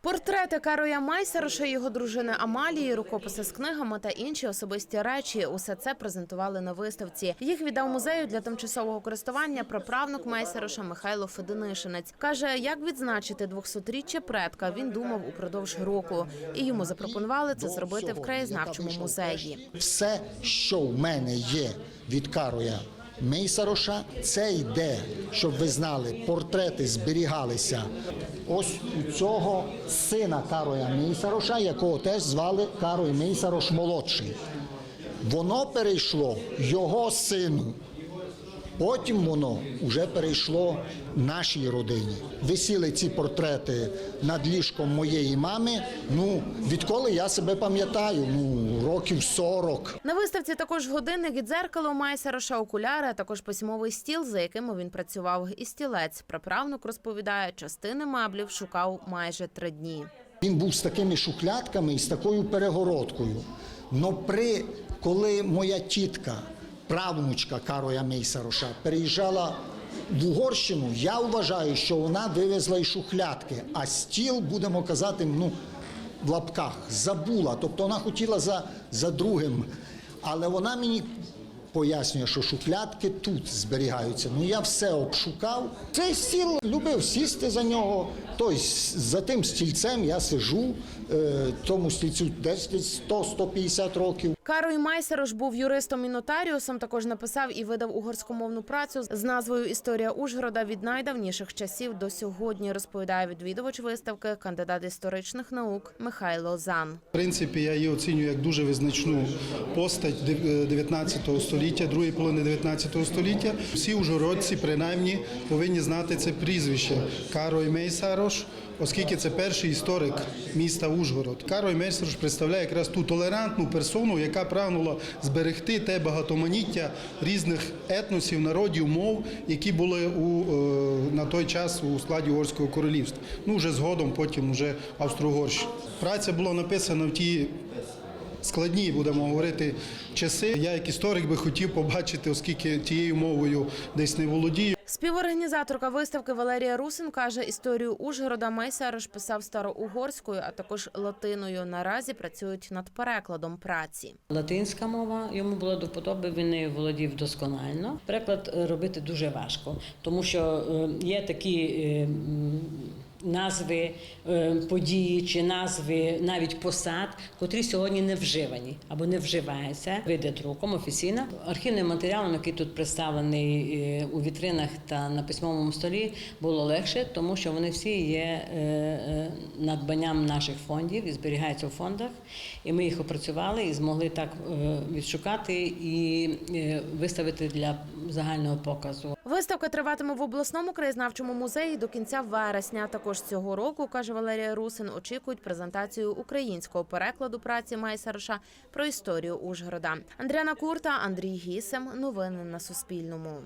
Портрети Кароя Майсароша, його дружини Амалії, рукописи з книгами та інші особисті речі. Усе це презентували на виставці. Їх віддав музею для тимчасового користування праправнук Майсароша Михайло Фединишинець. Каже, як відзначити 200-річчя предка. Він думав упродовж року, і йому запропонували це зробити в краєзнавчому музеї. Все, що в мене є від Кароя Мейсароша, це йде, щоб ви знали, портрети зберігалися. Ось у цього сина Кароя Мейсароша, якого теж звали Карой Мейсарош молодший. Воно перейшло його сину. Потім воно вже перейшло нашій родині. Висіли ці портрети над ліжком моєї мами. Ну, відколи я себе пам'ятаю, ну років 40. На виставці також годинник і дзеркало Майсароша, окуляри, а також письмовий стіл, за яким він працював, і стілець. Праправнук розповідає, частини меблів шукав майже три дні. Він був з такими шухлядками і з такою перегородкою. Но при коли моя тітка, правнучка Кароя Мейсароша, переїжджала в Угорщину, я вважаю, що вона вивезла і шухлядки, а стіл, будемо казати, ну, в лапках забула. Тобто вона хотіла за, за другим. Але вона мені пояснює, що шухлядки тут зберігаються. Ну я все обшукав. Цей стіл любив сісти за нього. Тобто за тим стільцем я сижу, е, тому стільцю десь 100-150 років. Карой Майсарош був юристом і нотаріусом. Також написав і видав угорськомовну працю з назвою Історія Ужгорода від найдавніших часів до сьогодні. Розповідає відвідувач виставки, кандидат історичних наук Михайло Зан. В принципі, я її оцінюю як дуже визначну постать дев- 19 століття, другої половини 19 століття. Всі ужгородці, принаймні, повинні знати це прізвище Карой Мейсарош, оскільки це перший історик міста Ужгород. Карой Мейсарош представляє якраз ту толерантну персону, яка прагнула зберегти те багатоманіття різних етносів, народів, мов, які були у, е, на той час у складі Угорського королівства. Ну, вже згодом, потім вже Австро-Угорщина. Праця була написана в ті складні, будемо говорити, часи. Я як історик би хотів побачити, оскільки тією мовою десь не володію. Співорганізаторка виставки Валерія Русин каже, історію Ужгорода Майсарош писав староугорською, а також латиною. Наразі працюють над перекладом праці. Латинська мова йому була до вподоби, він нею володів досконально. Переклад е, робити дуже важко, тому що е, є такі е, назви е, події чи назви навіть посад, котрі сьогодні не вживані або не вживаються. Вийде друком офіційно. Архівним матеріалом, який тут представлений е, у вітринах та на письмовому столі, було легше, тому що вони всі є е, надбанням наших фондів і зберігаються в фондах. І ми їх опрацювали і змогли так е, відшукати і е, виставити для загального показу. Виставка триватиме в обласному краєзнавчому музеї до кінця вересня. Також цього року, каже Валерія Русин, очікують презентацію українського перекладу праці Майсароша про історію Ужгорода. Андріана Курта, Андрій Гісем. Новини на Суспільному.